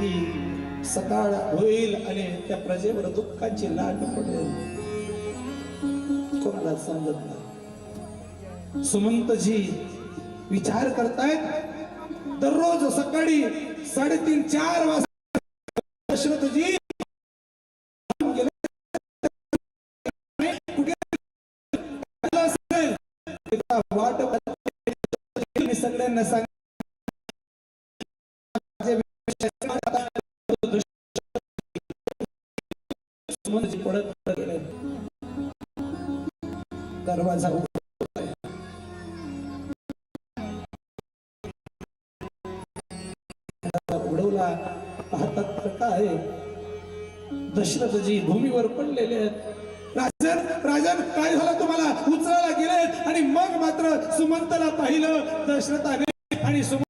की सकाळ होईल आणि त्या प्रजेवर दुःखाची लाट पडेल. कोणाला समजत नाही. सुमंतजी विचार करतायत दररोज सकाळी साडेतीन चार वाजता दशरथजी वाट मी सगळ्यांना सांग दरवाजा उघडलाय. उडवला. पाहतात तर काय दशरथजी भूमीवर पडलेले आहेत. राजन राजन काय झालं तुम्हाला? उचलायला गेलेत. आणि मग मात्र सुमंतला पाहिलं. दशरथाने आणि सुमंत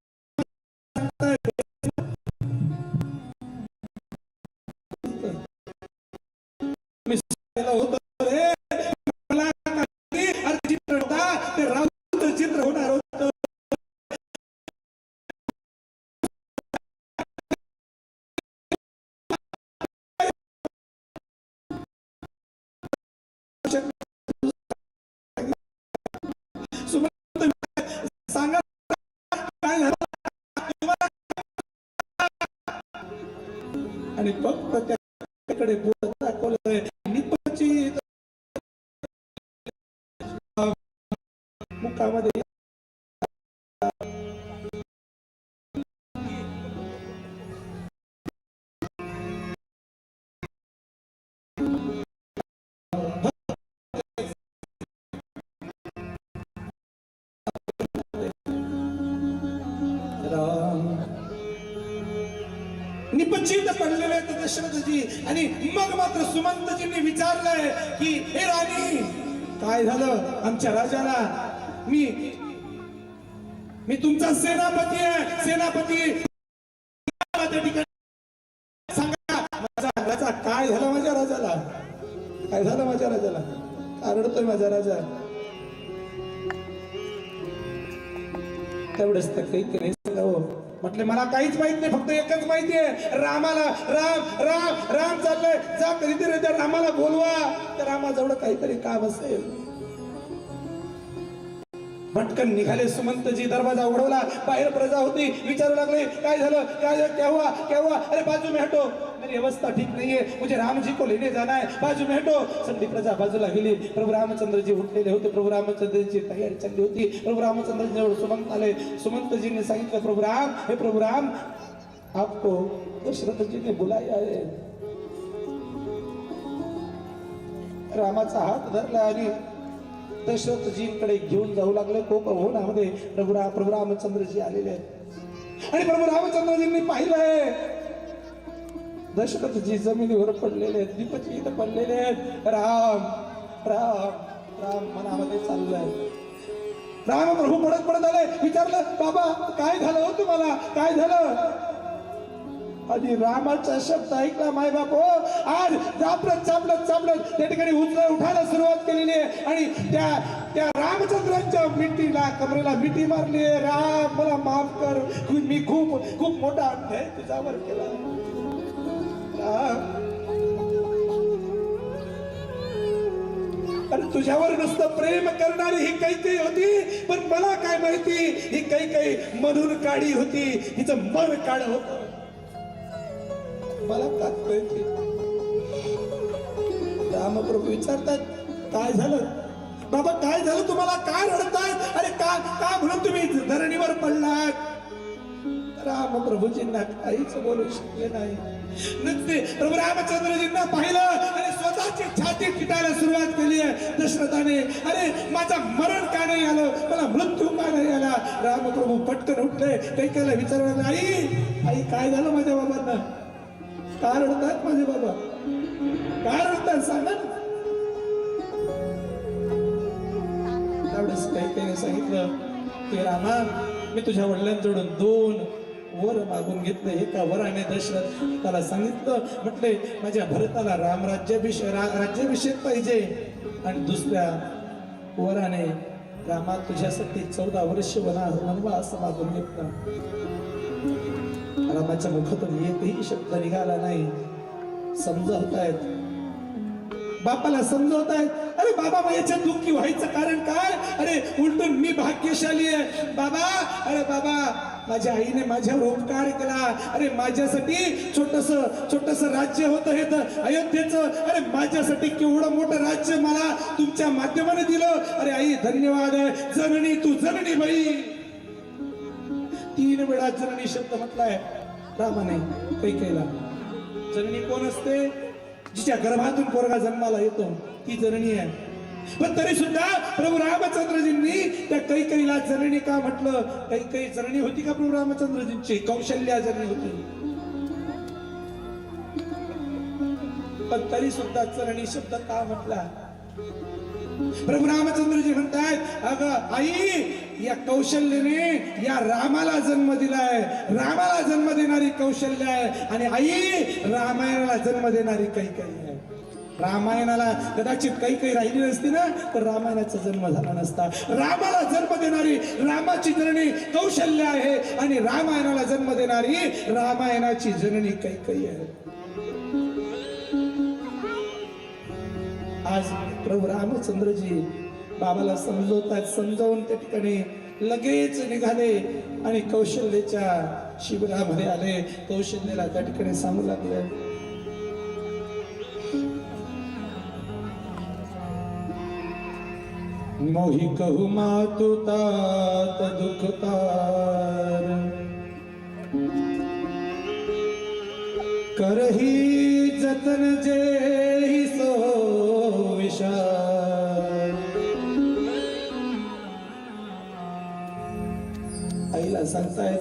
त्याकडे बोट दाखवलंय निपची निपचित पडलेले आहेत दशरथजी. आणि मग मात्र सुमंतजींनी विचारलंय की हे राणी काय झालं? आमच्या राजाला मी मी तुमचा सेनापती आहे. सेनापती त्या ठिकाणी सांगा माझा राजा काय झालं माझ्या राजाला? काय झालं माझ्या राजाला? आरडतोय माझा राजा? तेवढंच तर काही नाही हो. सांगावं म्हटले मला काहीच माहीत नाही फक्त एकच माहिती आहे. रामाला राम राम राम चाललंय. जा कधीतरी त्या रामाला बोलवा. तर रामाजवळ काहीतरी काम असेल. पटकन निघाले. सुमंतजी दरवाजा उघडवला. बाहेर प्रजा होती. विचारू लागले काय झालं? काय केव्हा केव्हा अरे बाजू में हटो. मेरी अवस्था ठीक नहीं है. मुझे राम जी को लेने जाना है. बाजू में हटो. सगळी प्रजा बाजूला गेली प्रभू रामचंद्रजी उठलेले होते. प्रभू रामचंद्रची तयारी चालली होती. प्रभू रामचंद्रजी सुमंत आले. सुमंतजीने सांगितलं प्रभू राम हे प्रभू राम आपको दशरथ जी ने बुलाया है. रामाचा हात धरला आणि दशरथजींकडे घेऊन जाऊ लागले. कोक भवनामध्ये हो प्रभू प्रभू रामचंद्रजी आलेले आहेत. आणि प्रभू रामचंद्रजींनी पाहिलंय दशरथजी जमिनीवर पडलेले आहेत इथं पडलेले आहेत. राम राम राम मनामध्ये चाललंय. राम प्रभू पडत पडत आले. विचारलं बाबा काय झालं हो तुम्हाला? काय झालं? आणि रामाचा शब्द ऐकला माय बाप हो आज चापलत चापलत चापलत त्या ठिकाणी उचल उठायला सुरुवात केलेली आणि त्या त्या रामचंद्रांच्या मिठीला कमरेला मिठी मारली. राम मला माफ कर. मी खूप खूप मोठा अन्याय तुझ्यावर केला. राम. अरे तुझ्यावर नुसतं प्रेम करणारी ही काही काही होती पण मला काय माहिती ही काही काही मधून काढी होती. हिचं मन काढ होत. मला काय माहिती रामप्रभू विचारतात काय झालं? बाबा काय झालं? तुम्हाला काय रडताय? अरे का का म्हणून तुम्ही धरणीवर पडलात? रामप्रभूजींना काहीच बोलू शकले नाही. नक्की प्रभू रामचंद्रजींना पाहिलं आणि स्वतःची छाती पिटायला सुरुवात केली आहे. दशरथाने अरे माझा मरण का नाही आलं? मला मृत्यू का नाही आला? रामप्रभू पटकन उठले. कैकाला विचारलं आई आई काय झालं माझ्या बाबांना? का रडतात माझे बाबा? काय रडतात सांगा एवढंच काही काही सांगितलं. की रामा मी तुझ्या वडिलांजवळून दोन वर मागून घेतलं एका वराने दशरथ त्याला सांगितलं. म्हटले माझ्या भरताला राम राज्याभिषेक रा, राज्याभिषेक पाहिजे. आणि दुसऱ्या वराने रामा तुझ्यासाठी चौदा वर्ष वना वनवास मागून घेतला. रामाच्या मुखातून एकही शब्द निघाला नाही. समजावतायत. बापाला समजवत आहेत अरे बाबा मग याच्यात दुःखी व्हायचं कारण काय? अरे उलटून मी भाग्यशाली आहे. बाबा अरे बाबा माझ्या आईने माझ्यावर उपकार केला. अरे माझ्यासाठी छोटस छोटस राज्य होतं हे तर अयोध्येचं. अरे माझ्यासाठी केवढं मोठं राज्य मला तुमच्या माध्यमाने दिलं. अरे आई धन्यवाद. जननी तू जननी बाई. तीन वेळा जननी शब्द म्हटलाय. रामाने कैकेला जननी कोण असते? जिच्या गर्भातून पोरगा जन्माला येतो ती जननी आहे. पण तरी सुद्धा प्रभू रामचंद्रजींनी त्या कैकईला जननी का म्हटलं? कैकई जननी होती का प्रभू रामचंद्रजींची? कौशल्या जननी होती. पण तरी सुद्धा चरणी शब्द का म्हटला? प्रभू रामचंद्रजी म्हणतायत अगं आई या कौशल्याने या रामाला जन्म दिलाय. रामाला जन्म देणारी कौशल्य आहे. आणि आई रामायणाला जन्म देणारी काही काही आहे. रामायणाला कदाचित काही काही राहिली नसती ना तर रामायणाचा जन्म झाला नसता. रामाला जन्म देणारी रामाची जननी कौशल्य आहे. आणि रामायणाला जन्म देणारी रामायणाची जननी काही काही आहे. आज प्रभू रामचंद्रजी बाबाला समजवतात समजावून त्या ठिकाणी लगेच निघाले आणि कौशल्याच्या शिबिरामध्ये आले. कौशल्याला त्या ठिकाणी सांगू लागले. मोही कहू मातुतात तात करही जतन जे आईला सांगतायत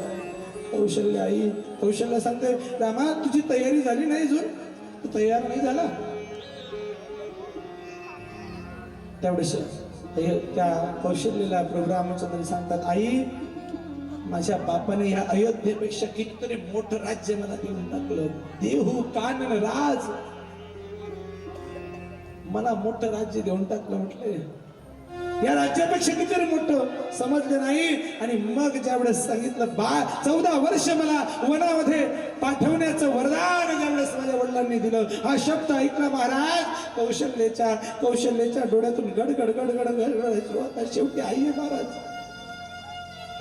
कौशल्य आई कौशल्य सांगते रामा तुझी तयारी झाली नाही अजून? तू तयार नाही झाला? त्यावेळेस त्या कौशल्यला प्रोग्रामचं सांगतात आई माझ्या बापाने या अयोध्येपेक्षा कितीतरी मोठं राज्य मला देऊन टाकलं. देहू कानन राज. मला मोठं राज्य देऊन टाकलं म्हटले. या राज्यापेक्षा कितीतरी मोठं समजलं नाही आणि मग ज्यावेळेस सांगितलं बा चौदा वर्ष मला वनामध्ये पाठवण्याचं वरदान ज्यावेळेस माझ्या वडिलांनी दिलं हा शब्द ऐकला महाराज कौशल्याच्या कौशल्याच्या डोळ्यातून गड गड गड गड सुरुवात शेवटी आई आहे महाराज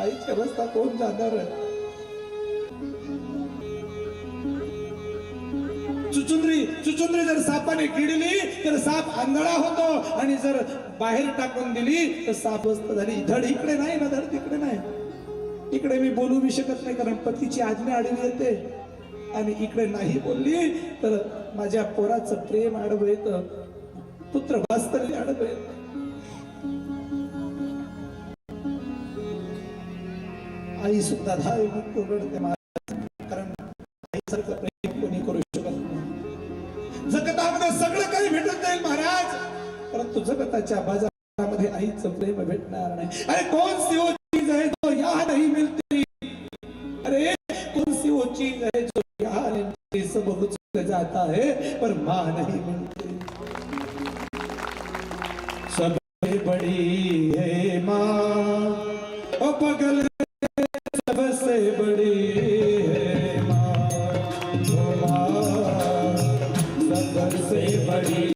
आईच्या रस्ता कोण जाणार आहे चुचुंद्री चुचुंद्री जर सापाने किडली तर साप आंधळा होतो. आणि जर बाहेर टाकून दिली तर साप वस्त झाली. धड इकडे नाही ना धड तिकडे नाही. इकडे मी बोलू बी शकत नाही कारण पतीची आज्ञा आडवी येते. आणि इकडे नाही बोलली तर माझ्या पोराचं प्रेम आडवं येतं. पुत्र भास्तरी आडवं येतं. आई सुद्धा धावे म्हणतो रडते. महाराज कारण आईसारखं जगतामध्ये सगळं काही भेटून जाईल महाराज. परंतु जगताच्या बाजारामध्ये आईचं प्रेम भेटणार नाही. अरे कोण सी वो चीज आहे जो या नाही मिळते अरे कोण सी वो चीज आहे जो या नहीं मिलती? सब कुछ मिल जाता है पर माँ नहीं मिलती। सबसे बड़ी है माँ। पगल